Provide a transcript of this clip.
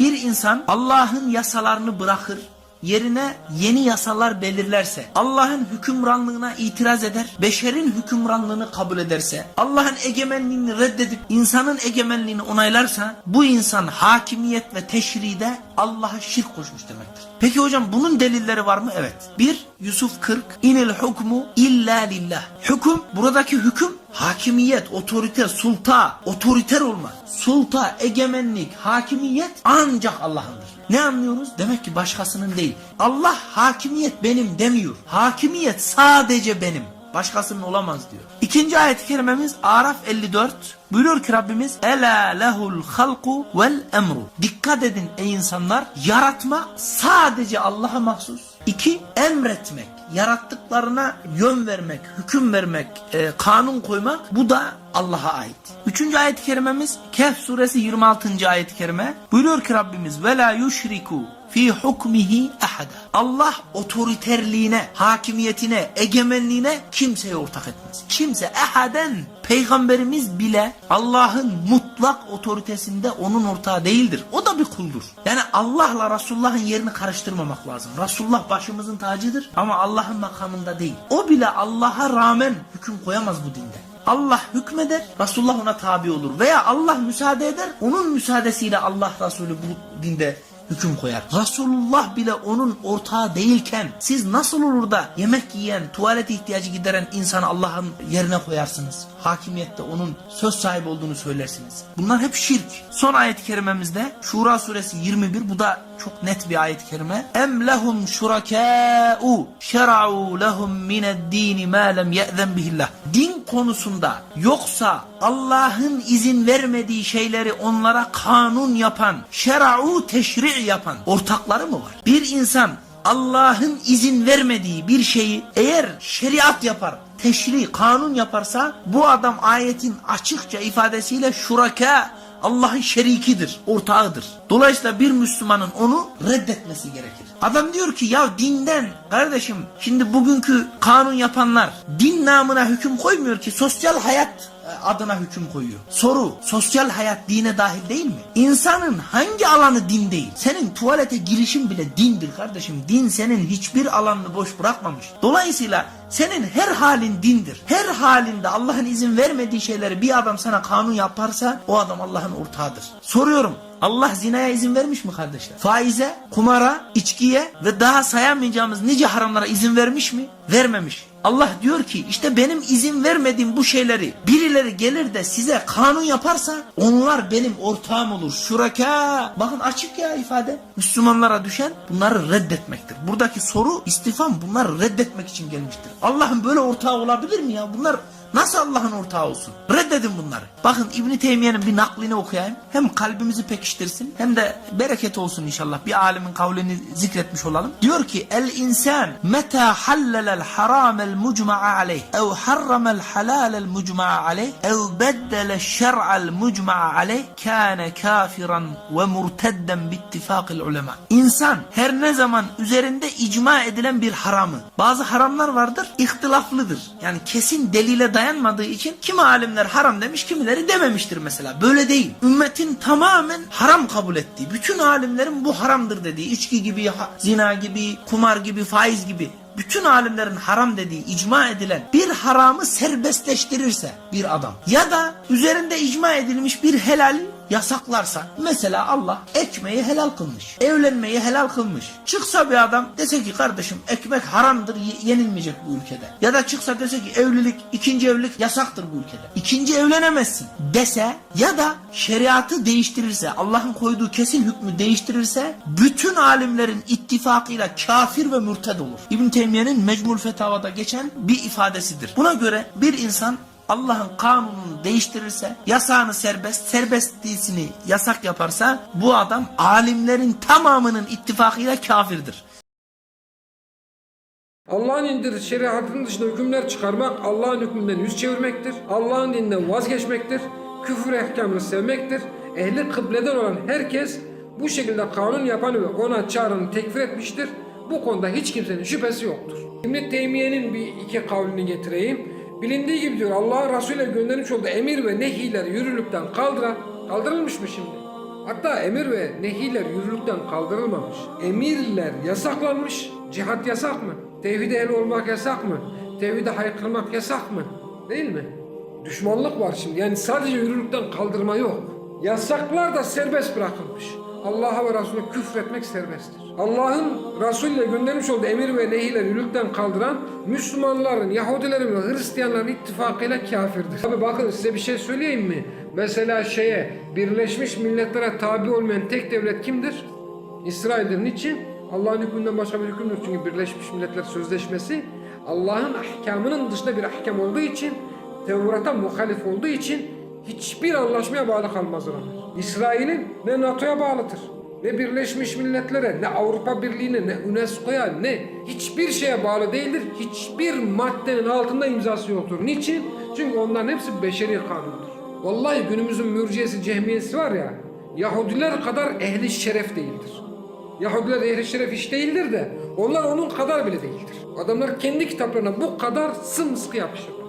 bir insan Allah'ın yasalarını bırakır, yerine yeni yasalar belirlerse, Allah'ın hükümranlığına itiraz eder, beşerin hükümranlığını kabul ederse, Allah'ın egemenliğini reddedip insanın egemenliğini onaylarsa, bu insan hakimiyet ve teşride Allah'a şirk koşmuş demektir. Peki hocam bunun delilleri var mı? Evet. 1. Yusuf 40. İnil hukmu illa lillah. Hüküm, buradaki hüküm hakimiyet, otorite, sulta, otoriter olma. Sulta, egemenlik, hakimiyet ancak Allah'ındır. Ne anlıyoruz? Demek ki başkasının değil. Allah hakimiyet benim demiyor. Hakimiyet sadece benim. Başkasının olamaz diyor. İkinci ayet-i kerimemiz Araf 54. Buyuruyor ki Rabbimiz Ela lehul halku vel emru. Dikkat edin ey insanlar. Yaratma sadece Allah'a mahsus. İki, emretmek, yarattıklarına yön vermek, hüküm vermek, e, kanun koymak bu da Allah'a ait. Üçüncü ayet-i kerimemiz Kehf suresi 26. ayet-i kerime. Buyuruyor ki Rabbimiz la yushriku fi hukmihi ahada. Allah otoriterliğine, hakimiyetine, egemenliğine kimseye ortak etmez. Kimse ehaden peygamberimiz bile Allah'ın mutlak otoritesinde onun ortağı değildir. O da bir kuldur. Yani Allah'la Resulullah'ın yerini karıştırmamak lazım. Resulullah başımızın tacıdır ama Allah'ın makamında değil. O bile Allah'a rağmen hüküm koyamaz bu dinde. Allah hükmeder, Resulullah ona tabi olur. Veya Allah müsaade eder, onun müsaadesiyle Allah Resulü bu dinde hüküm koyar. Resulullah bile onun ortağı değilken siz nasıl olur da yemek yiyen, tuvalet ihtiyacı gideren insanı Allah'ın yerine koyarsınız? Hakimiyette onun söz sahibi olduğunu söylersiniz. Bunlar hep şirk. Son ayet-i kerimemizde Şura suresi 21 bu da çok net bir ayet-i kerime. Em lehum şurakâ'u şer'u lehum mined-dini ma lem ye'zen bihillah. Din konusunda yoksa Allah'ın izin vermediği şeyleri onlara kanun yapan, şer'u teşri' yapan ortakları mı var? Bir insan Allah'ın izin vermediği bir şeyi eğer şeriat yapar, teşri, kanun yaparsa bu adam ayetin açıkça ifadesiyle şuraka Allah'ın şerikidir, ortağıdır. Dolayısıyla bir Müslümanın onu reddetmesi gerekir. Adam diyor ki ya dinden kardeşim şimdi bugünkü kanun yapanlar din namına hüküm koymuyor ki sosyal hayat adına hüküm koyuyor. Soru, sosyal hayat dine dahil değil mi? İnsanın hangi alanı din değil? Senin tuvalete girişin bile dindir kardeşim. Din senin hiçbir alanını boş bırakmamış. Dolayısıyla senin her halin dindir. Her halinde Allah'ın izin vermediği şeyleri bir adam sana kanun yaparsa o adam Allah'ın ortağıdır. Soruyorum. Allah zinaya izin vermiş mi kardeşler? Faize, kumara, içkiye ve daha sayamayacağımız nice haramlara izin vermiş mi? Vermemiş. Allah diyor ki işte benim izin vermediğim bu şeyleri birileri gelir de size kanun yaparsa onlar benim ortağım olur. Şuraka. Bakın açık ya ifade. Müslümanlara düşen bunları reddetmektir. Buradaki soru istifam bunları reddetmek için gelmiştir. Allah'ın böyle ortağı olabilir mi ya? Bunlar Nasıl Allah'ın ortağı olsun? Reddedin bunları. Bakın İbni Teymiye'nin bir naklini okuyayım. Hem kalbimizi pekiştirsin hem de bereket olsun inşallah. Bir alimin kavlini zikretmiş olalım. Diyor ki el insan meta hallelel haramel mucma'a aleyh ev harramel halalel mucma'a aleyh ev beddele şer'al mucma'a aleyh kâne kafiran ve murtedden bittifakil ulema. İnsan her ne zaman üzerinde icma edilen bir haramı bazı haramlar vardır ihtilaflıdır. Yani kesin delile dayanmadığı için kimi alimler haram demiş kimileri dememiştir mesela. Böyle değil. Ümmetin tamamen haram kabul ettiği, bütün alimlerin bu haramdır dediği, içki gibi, zina gibi, kumar gibi, faiz gibi bütün alimlerin haram dediği icma edilen bir haramı serbestleştirirse bir adam ya da üzerinde icma edilmiş bir helal yasaklarsa mesela Allah ekmeği helal kılmış. Evlenmeyi helal kılmış. Çıksa bir adam dese ki kardeşim ekmek haramdır ye- yenilmeyecek bu ülkede. Ya da çıksa dese ki evlilik ikinci evlilik yasaktır bu ülkede. İkinci evlenemezsin dese ya da şeriatı değiştirirse Allah'ın koyduğu kesin hükmü değiştirirse bütün alimlerin ittifakıyla kafir ve mürted olur. İbn Teymiye'nin Mecmul Fetavada geçen bir ifadesidir. Buna göre bir insan Allah'ın kanununu değiştirirse, yasağını serbest, serbestliğini yasak yaparsa bu adam alimlerin tamamının ittifakıyla kafirdir. Allah'ın indirdiği şeriatının dışında hükümler çıkarmak Allah'ın hükmünden yüz çevirmektir. Allah'ın dininden vazgeçmektir. Küfür ehkamını sevmektir. Ehli kıbleden olan herkes bu şekilde kanun yapanı ve ona çağıranı tekfir etmiştir. Bu konuda hiç kimsenin şüphesi yoktur. İbn Teymiye'nin bir iki kavlini getireyim. Bilindiği gibi diyor Allah Resulü'ne göndermiş olduğu emir ve nehileri yürürlükten kaldıran kaldırılmış mı şimdi? Hatta emir ve nehiler yürürlükten kaldırılmamış. Emirler yasaklanmış. Cihat yasak mı? Tevhid ehli olmak yasak mı? Tevhide haykırmak yasak mı? Değil mi? Düşmanlık var şimdi. Yani sadece yürürlükten kaldırma yok. Yasaklar da serbest bırakılmış. Allah'a ve Resulüne küfretmek serbesttir. Allah'ın Resulü ile göndermiş olduğu emir ve nehileri yürürlükten kaldıran Müslümanların, Yahudilerin ve Hristiyanların ittifakıyla kafirdir. Abi bakın size bir şey söyleyeyim mi? Mesela şeye Birleşmiş Milletler'e tabi olmayan tek devlet kimdir? İsrail'dir. Niçin? Allah'ın hükmünden başka bir hükümdür. Çünkü Birleşmiş Milletler Sözleşmesi Allah'ın ahkamının dışında bir ahkam olduğu için Tevrat'a muhalif olduğu için hiçbir anlaşmaya bağlı onlar. İsrail'in ne NATO'ya bağlıdır, ne Birleşmiş Milletler'e, ne Avrupa Birliği'ne, ne UNESCO'ya, ne hiçbir şeye bağlı değildir. Hiçbir maddenin altında imzası yoktur. Niçin? Çünkü onların hepsi beşeri kanundur. Vallahi günümüzün mürciyesi, cehmiyesi var ya, Yahudiler kadar ehli şeref değildir. Yahudiler ehli şeref hiç değildir de onlar onun kadar bile değildir. Adamlar kendi kitaplarına bu kadar sımsıkı yapışır.